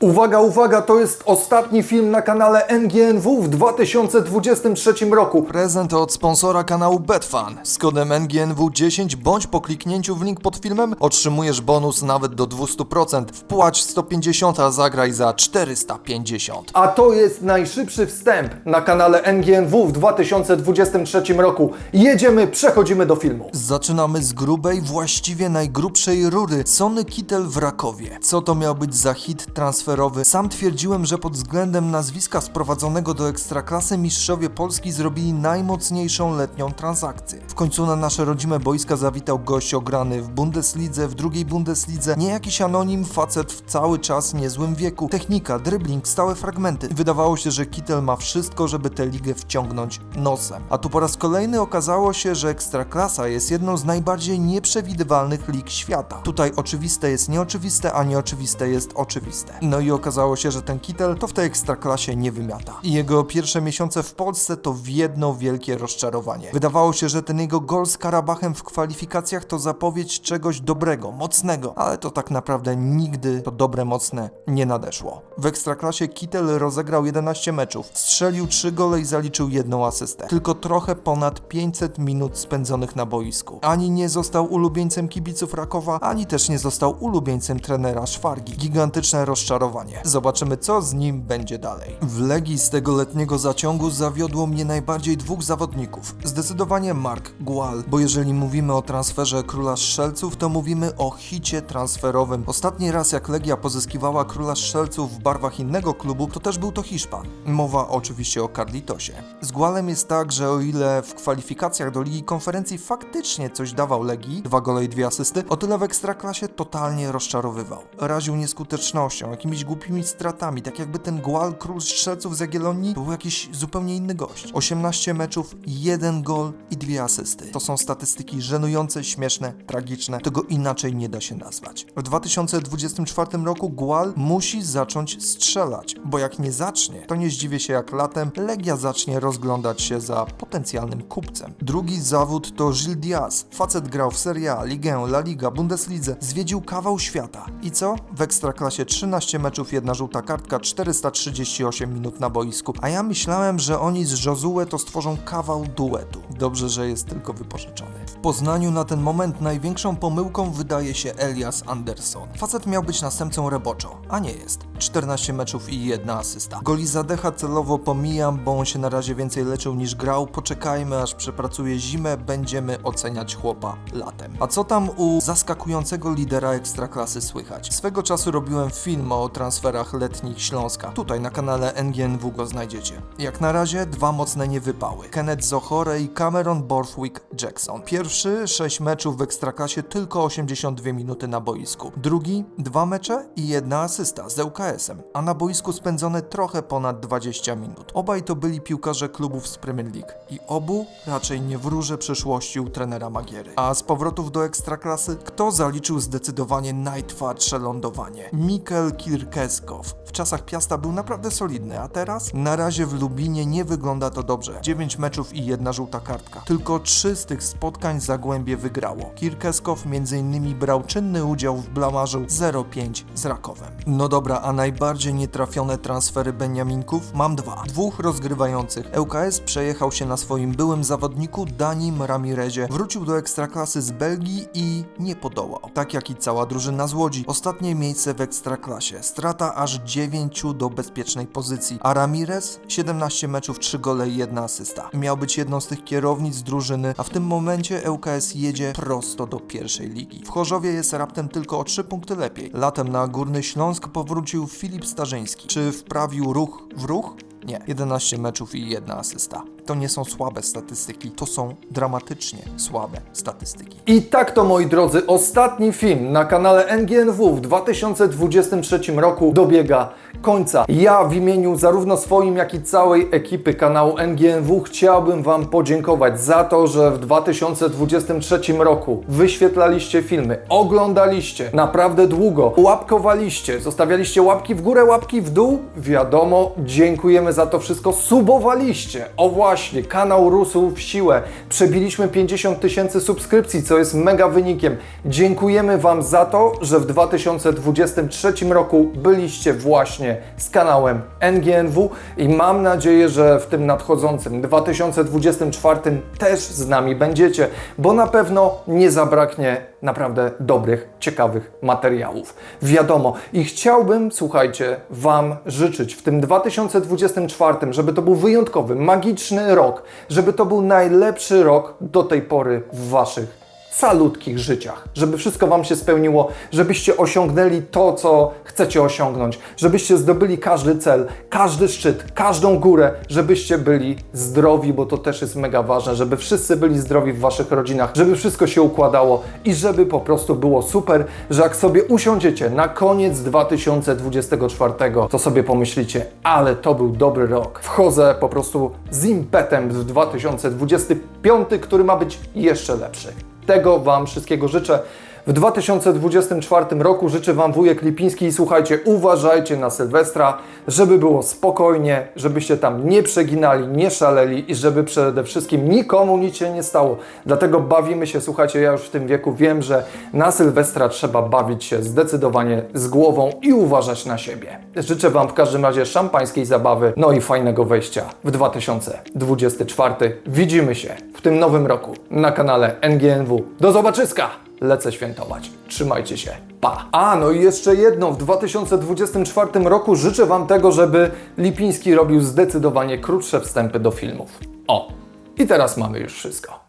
Uwaga, uwaga, to jest ostatni film na kanale NGNW w 2023 roku. Prezent od sponsora kanału Betfan. Z kodem NGNW10 bądź po kliknięciu w link pod filmem otrzymujesz bonus nawet do 200%. Wpłać 150, a zagraj za 450. A to jest najszybszy wstęp na kanale NGNW w 2023 roku. Jedziemy, przechodzimy do filmu. Zaczynamy z grubej, właściwie najgrubszej rury Sony Kittel w Rakowie. Co to miał być za hit transferowy? Sam twierdziłem, że pod względem nazwiska sprowadzonego do ekstraklasy mistrzowie Polski zrobili najmocniejszą letnią transakcję. W końcu na nasze rodzime boiska zawitał gość ograny w Bundeslidze, w drugiej Bundeslidze, nie jakiś anonim facet w cały czas niezłym wieku. Technika, dribbling, stałe fragmenty. Wydawało się, że Kittel ma wszystko, żeby tę ligę wciągnąć nosem. A tu po raz kolejny okazało się, że ekstraklasa jest jedną z najbardziej nieprzewidywalnych lig świata. Tutaj oczywiste jest nieoczywiste, a nieoczywiste jest oczywiste. No i okazało się, że ten Kittel to w tej ekstraklasie nie wymiata. I jego pierwsze miesiące w Polsce to w jedno wielkie rozczarowanie. Wydawało się, że ten jego gol z Karabachem w kwalifikacjach to zapowiedź czegoś dobrego, mocnego, ale to tak naprawdę nigdy to dobre, mocne nie nadeszło. W ekstraklasie Kittel rozegrał 11 meczów, strzelił 3 gole i zaliczył jedną asystę. Tylko trochę ponad 500 minut spędzonych na boisku. Ani nie został ulubieńcem kibiców Rakowa, ani też nie został ulubieńcem trenera Szwargi. Gigantyczne rozczarowanie. Zobaczymy, co z nim będzie dalej. W Legii z tego letniego zaciągu zawiodło mnie najbardziej dwóch zawodników. Zdecydowanie Mark Gual, bo jeżeli mówimy o transferze króla strzelców, to mówimy o hicie transferowym. Ostatni raz jak Legia pozyskiwała króla strzelców w barwach innego klubu, to też był to Hiszpan. Mowa oczywiście o Carlitosie. Z Gualem jest tak, że o ile w kwalifikacjach do Ligi Konferencji faktycznie coś dawał Legii, dwa gole i dwie asysty, o tyle w Ekstraklasie totalnie rozczarowywał. Raził nieskutecznością, jakimiś głupimi stratami, tak jakby ten Gual, król strzelców z Jagiellonii, był jakiś zupełnie inny gość. 18 meczów, jeden gol i dwie asysty. To są statystyki żenujące, śmieszne, tragiczne. Tego inaczej nie da się nazwać. W 2024 roku Gual musi zacząć strzelać, bo jak nie zacznie, to nie zdziwię się jak latem Legia zacznie rozglądać się za potencjalnym kupcem. Drugi zawód to Gil Diaz. Facet grał w Serie A, Ligę, La Liga, Bundeslidze. Zwiedził kawał świata. I co? W Ekstraklasie 13 meczów, jedna żółta kartka, 438 minut na boisku. A ja myślałem, że oni z Josue to stworzą kawał duetu. Dobrze, że jest tylko wypożyczony. W Poznaniu na ten moment największą pomyłką wydaje się Elias Anderson. Facet miał być następcą Reboczo, a nie jest. 14 meczów i jedna asysta. Goli Zadecha celowo pomijam, bo on się na razie więcej leczył niż grał. Poczekajmy aż przepracuje zimę, będziemy oceniać chłopa latem. A co tam u zaskakującego lidera ekstraklasy słychać? Swego czasu robiłem film o transferach letnich Śląska. Tutaj na kanale NGNW go znajdziecie. Jak na razie dwa mocne niewypały. Kenneth Zohore i Cameron Borthwick Jackson. Pierwszy 6 meczów w ekstraklasie, tylko 82 minuty na boisku. Drugi dwa mecze i jedna asysta z ŁKS-em, a na boisku spędzone trochę ponad 20 minut. Obaj to byli piłkarze klubów z Premier League i obu raczej nie wróżę przyszłości u trenera Magiery. A z powrotów do ekstraklasy, kto zaliczył zdecydowanie najtwardsze lądowanie? Mikel Kirkeskow. W czasach Piasta był naprawdę solidny, a teraz? Na razie w Lubinie nie wygląda to dobrze. 9 meczów i jedna żółta kartka. Tylko 3 z tych spotkań Zagłębie wygrało. Kirkeskow m.in. brał czynny udział w blamarzu 0-5 z Rakowem. No dobra, a najbardziej nietrafione transfery Beniaminków? Mam dwa. Dwóch rozgrywających. ŁKS przejechał się na swoim byłym zawodniku Danim Ramirezie. Wrócił do ekstraklasy z Belgii i nie podołał. Tak jak i cała drużyna z Łodzi. Ostatnie miejsce w ekstraklasie. Strata aż 9 do bezpiecznej pozycji. A Ramirez? 17 meczów, 3 gole i 1 asysta. Miał być jedną z tych kierownic drużyny, a w tym momencie ŁKS jedzie prosto do pierwszej ligi. W Chorzowie jest raptem tylko o 3 punkty lepiej. Latem na Górny Śląsk powrócił Filip Starzyński. Czy wprawił ruch w ruch? Nie. 11 meczów i jedna asysta. To nie są słabe statystyki, to są dramatycznie słabe statystyki. I tak to, moi drodzy, ostatni film na kanale NGNW w 2023 roku dobiega końca. Ja w imieniu zarówno swoim, jak i całej ekipy kanału NGNW chciałbym Wam podziękować za to, że w 2023 roku wyświetlaliście filmy, oglądaliście naprawdę długo, łapkowaliście, zostawialiście łapki w górę, łapki w dół. Wiadomo, dziękujemy za to wszystko. Subowaliście. O właśnie, kanał rósł w siłę. Przebiliśmy 50 tysięcy subskrypcji, co jest mega wynikiem. Dziękujemy Wam za to, że w 2023 roku byliście właśnie z kanałem NGNW i mam nadzieję, że w tym nadchodzącym 2024 też z nami będziecie, bo na pewno nie zabraknie naprawdę dobrych, ciekawych materiałów. Wiadomo, i chciałbym, słuchajcie, Wam życzyć w tym 2024, żeby to był wyjątkowy, magiczny rok, żeby to był najlepszy rok do tej pory w Waszych calutkich życiach, żeby wszystko Wam się spełniło, żebyście osiągnęli to, co chcecie osiągnąć, żebyście zdobyli każdy cel, każdy szczyt, każdą górę, żebyście byli zdrowi, bo to też jest mega ważne, żeby wszyscy byli zdrowi w Waszych rodzinach, żeby wszystko się układało i żeby po prostu było super, że jak sobie usiądziecie na koniec 2024, to sobie pomyślicie, ale to był dobry rok. Wchodzę po prostu z impetem w 2025, który ma być jeszcze lepszy. Tego Wam wszystkiego życzę. W 2024 roku życzę Wam wujek Lipiński i słuchajcie, uważajcie na Sylwestra, żeby było spokojnie, żebyście tam nie przeginali, nie szaleli i żeby przede wszystkim nikomu nic się nie stało. Dlatego bawimy się, słuchajcie, ja już w tym wieku wiem, że na Sylwestra trzeba bawić się zdecydowanie z głową i uważać na siebie. Życzę Wam w każdym razie szampańskiej zabawy, no i fajnego wejścia w 2024. Widzimy się w tym nowym roku na kanale NGNW. Do zobaczyska! Lecę świętować. Trzymajcie się. Pa! A, no i jeszcze jedno. W 2024 roku życzę Wam tego, żeby Lipiński robił zdecydowanie krótsze wstępy do filmów. O! I teraz mamy już wszystko.